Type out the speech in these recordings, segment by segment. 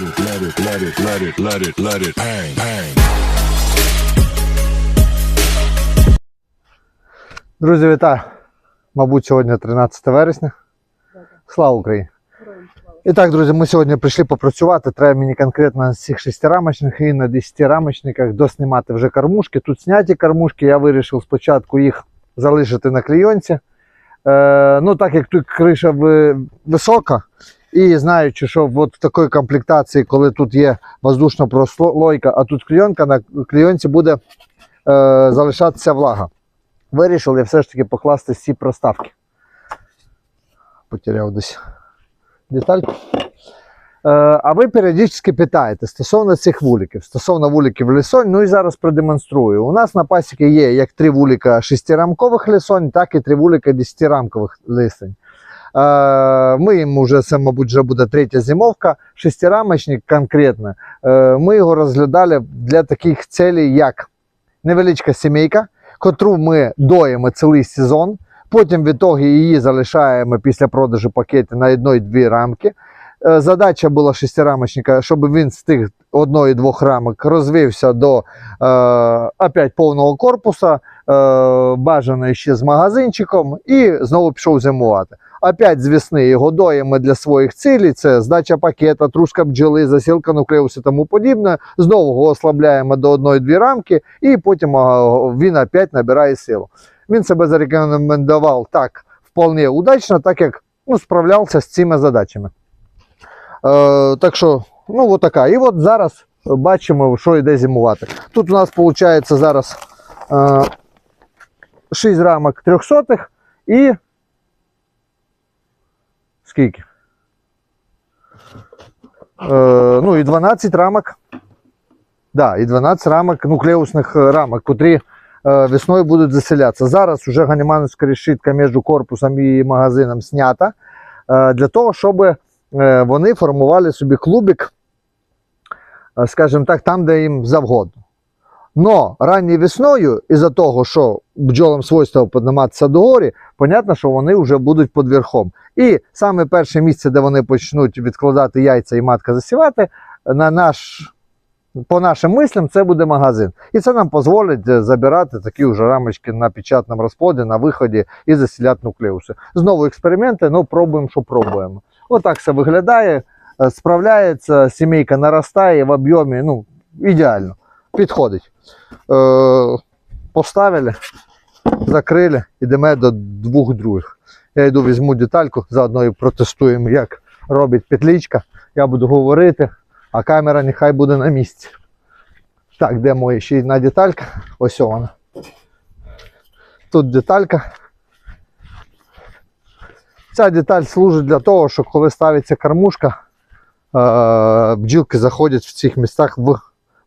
let it, let it, let it, let it, let it bang, bang. Друзі, вітаю! Мабуть, сьогодні 13 вересня. Слава Україні! І так, друзі, ми сьогодні прийшли попрацювати. Треба мені конкретно на цих шестирамочних і на 10-рамочниках доснімати вже кормушки. Тут зняті кормушки, я вирішив спочатку їх залишити на клейонці. Е, ну, так як тут криша висока, і знаючи, що от в такій комплектації, коли тут є воздушна прослойка, а тут клейонка, на клейонці буде е, залишатися влага. Вирішив я все ж таки покласти ці проставки. Потеряв десь детальку. Е, а ви періодично питаєте стосовно цих вуликів, стосовно вуликів лісонь, ну і зараз продемонструю. У нас на пасіки є як три вулика шестирамкових лісонь, так і три вулика десятирамкових лисень. Е, Ми їм вже це, мабуть, вже буде третя зимовка. Шестирамочник конкретно. е, Ми його розглядали для таких цілей, як невеличка сімейка, котру ми доїмо цілий сезон. Потім в ітогі її залишаємо після продажу пакети на одної-дві рамки. Е, Задача була шестирамочника, щоб він з тих одної-двох рамок розвився до е, опять повного корпуса, е, бажано ще з магазинчиком, і знову пішов зимувати. Опять з весни його доїмо для своїх цілей. Це здача пакета, трушка бджоли, засілка нуклеусу і тому подібне. Знову його ослабляємо до одної-дві рамки, і потім він опять набирає силу. Він себе зарекомендував так вполне удачно, так як ну, справлявся з цими задачами. Е, так що, ну, от така. І от зараз бачимо, що йде зимувати. Тут у нас виходить зараз е, 6 рамок 300 і скільки? Е, ну і 12 рамок. Да, і 12 рамок нуклеусних е, рамок, котрі е, весною будуть заселятися. Зараз вже ганімановська решітка між корпусом і магазином знята е, для того, щоб е, вони формували собі клубик, е, скажімо так, там, де їм завгодно. Но ранньою весною, із-за того, що бджолам свойство підніматися догорі, понятно, що вони вже будуть під верхом. І саме перше місце, де вони почнуть відкладати яйця і матка засівати, на наш, по нашим мислям, це буде магазин. І це нам дозволить е, забирати такі вже рамочки на печатному розплоді, на виході і засіляти нуклеуси. Знову експерименти, ну пробуємо, що пробуємо. Отак все виглядає, е, справляється, сімейка наростає в об'ємі, ну, ідеально, підходить. Е, поставили, закрили, йдемо до двох других. Я йду візьму детальку, заодно і протестуємо, як робить петличка. Я буду говорити, а камера нехай буде на місці. Так, де моя ще одна деталька? Ось вона. Тут деталька. Ця деталь служить для того, що коли ставиться кормушка, е, бджілки заходять в цих містах в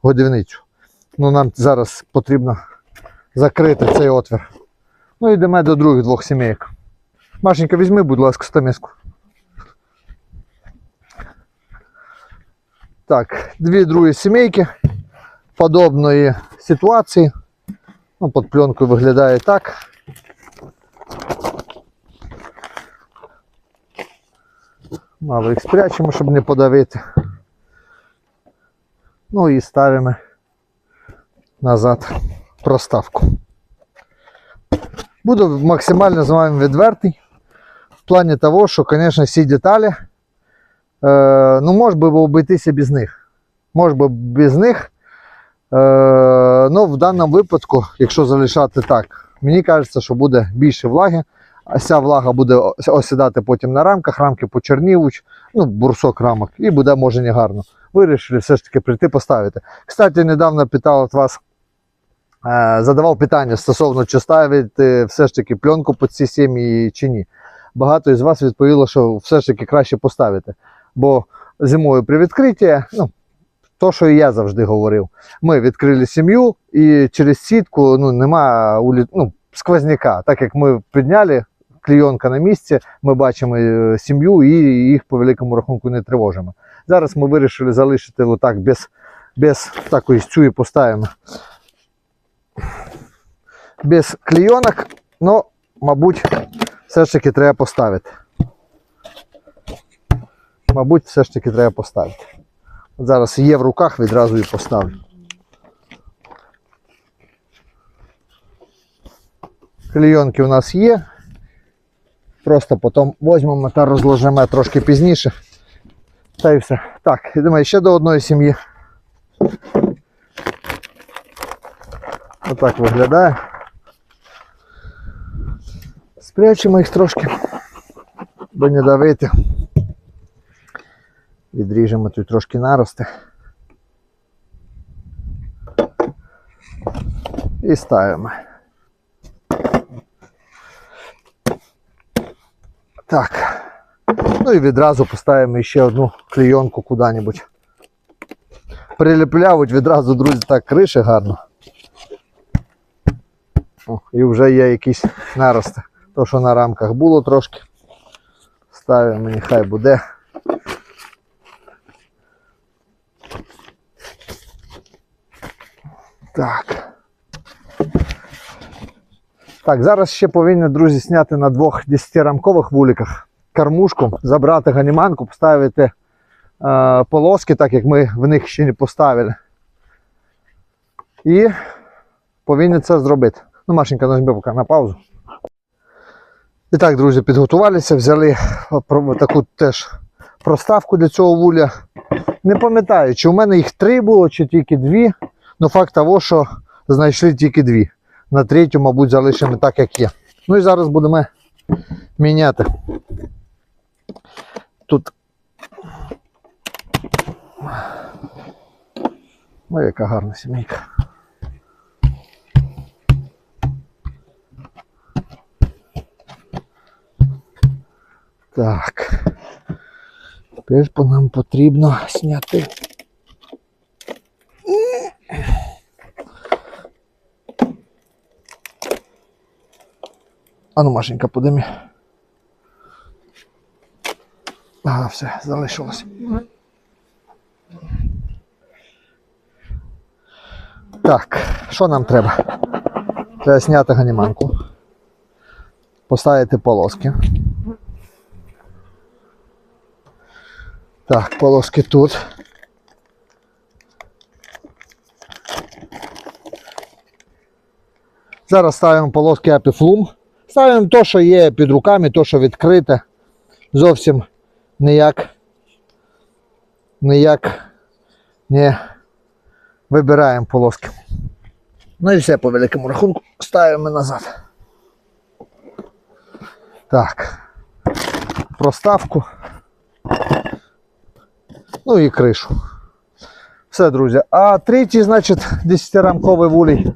годівницю. Ну, нам зараз потрібно закрити цей отвір. Ну, йдемо до других двох сімейок. Машенька, візьми, будь ласка, стамеску. Так, дві другі сімейки подобної ситуації. Ну, під пленкою виглядає так. Мало їх спрячемо, щоб не подавити. Ну і ставимо назад проставку. Буду максимально з вами відвертий. В плані того, що, звісно, всі деталі, е, ну, може би обійтися без них. Може би без них. Е, ну, в даному випадку, якщо залишати так, мені кажеться, що буде більше влаги. Ця влага буде осідати потім на рамках, рамки почернівуть, ну, бурсок рамок, і буде може не гарно. Вирішили все ж таки прийти поставити. Кстати, недавно питав от вас, е, задавав питання стосовно, чи ставити все ж таки пленку під ці сім'ї чи ні. Багато із вас відповіло, що все ж таки краще поставити. Бо зимою при відкритті, ну, то, що і я завжди говорив, ми відкрили сім'ю і через сітку ну, нема улі... ну, сквозняка. Так як ми підняли клійонка на місці, ми бачимо е, сім'ю і їх по великому рахунку не тривожимо. Зараз ми вирішили залишити отак без, без такої цю поставимо. Без клійонок, ну, мабуть, все ж таки треба поставити. Мабуть, все ж таки треба поставити. От Зараз є в руках, відразу і поставлю. Клейонки у нас є. Просто потім візьмемо та розложимо трошки пізніше. Та і все. Так, йдемо ще до одної сім'ї. Отак виглядає. Спрячемо їх трошки, бо не давити. Відріжемо тут трошки нарости. І ставимо. Так. Ну і відразу поставимо ще одну клейонку куди-небудь. Приліплявуть відразу, друзі, так криші гарно. О, і вже є якісь нарости. То, що на рамках було трошки. Ставимо, нехай буде. Так. Так, зараз ще повинні, друзі, зняти на двох 10-рамкових вуликах кормушку, забрати ганіманку, поставити е, полоски, так як ми в них ще не поставили. І повинні це зробити. Ну, Машенька, нажми поки на паузу. І так, друзі, підготувалися, взяли таку теж проставку для цього вуля. Не пам'ятаю, чи у мене їх три було, чи тільки дві. Ну, факт того, що знайшли тільки дві. На третю, мабуть, залишимо так, як є. Ну і зараз будемо міняти. Тут. Ой, яка гарна сімейка. Так. Тепер нам потрібно зняти. А ну, Машенька, подимі. Ага, все, залишилось. Так, що нам треба? Треба зняти ганіманку. Поставити полоски. Так, полоски тут. Зараз ставимо полоски Apiflum. Ставимо те, що є під руками, то, що відкрите. Зовсім ніяк, ніяк не вибираємо полоски. Ну і все по великому рахунку ставимо назад. Так. Проставку. Ну і кришу. Все, друзі. А третій, значить, 10-рамковий вулій,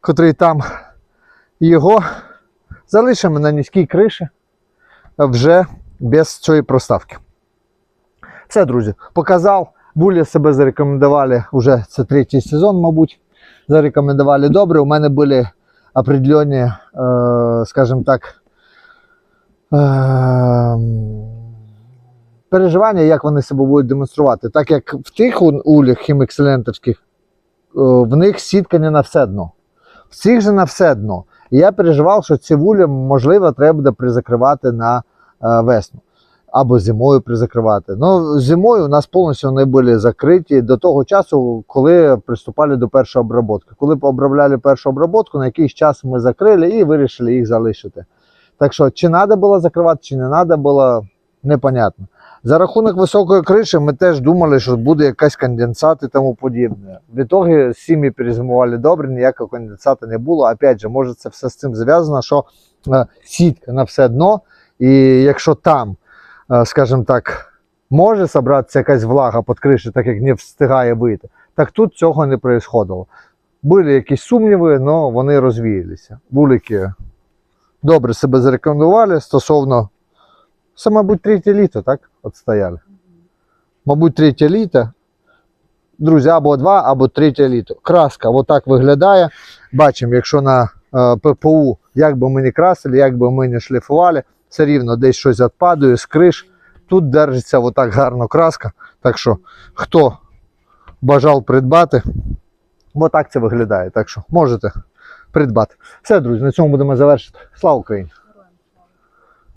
котрий там його залишимо на низькій криші вже без цієї проставки. Все, друзі, показав. Вулі себе зарекомендували вже це третій сезон, мабуть. Зарекомендували добре. У мене були определені, е, скажімо так, е, переживання, як вони себе будуть демонструвати. Так як в тих улях хімекселентовських, е, в них сітка не на все дно. В цих же на все дно. Я переживав, що ці вулі, можливо, треба буде призакривати на е, весну. Або зимою призакривати. Ну, зимою у нас повністю вони були закриті до того часу, коли приступали до першої обробки. Коли обробляли першу обробку, на якийсь час ми закрили і вирішили їх залишити. Так що, чи треба було закривати, чи не треба було, непонятно. За рахунок високої криші ми теж думали, що буде якась конденсат і тому подібне. В ітогі сім'ї перезимували добре, ніякого конденсату не було. Опять же, може це все з цим зв'язано, що е, сітка на все дно, і якщо там, е, скажімо так, може зібратися якась влага під кришею, так як не встигає вийти, так тут цього не відбувалося. Були якісь сумніви, але вони розвіялися. Вулики добре себе зарекомендували стосовно це, мабуть, третє літо, так? От стояли. Мабуть, третє літо. Друзі, або два, або третє літо. Краска отак виглядає. Бачимо, якщо на е, ППУ, як би ми не красили, як би ми не шліфували, все рівно десь щось відпадає з криш. Тут держиться отак гарно краска. Так що, хто бажав придбати, отак це виглядає. Так що можете придбати. Все, друзі, на цьому будемо завершити. Слава Україні!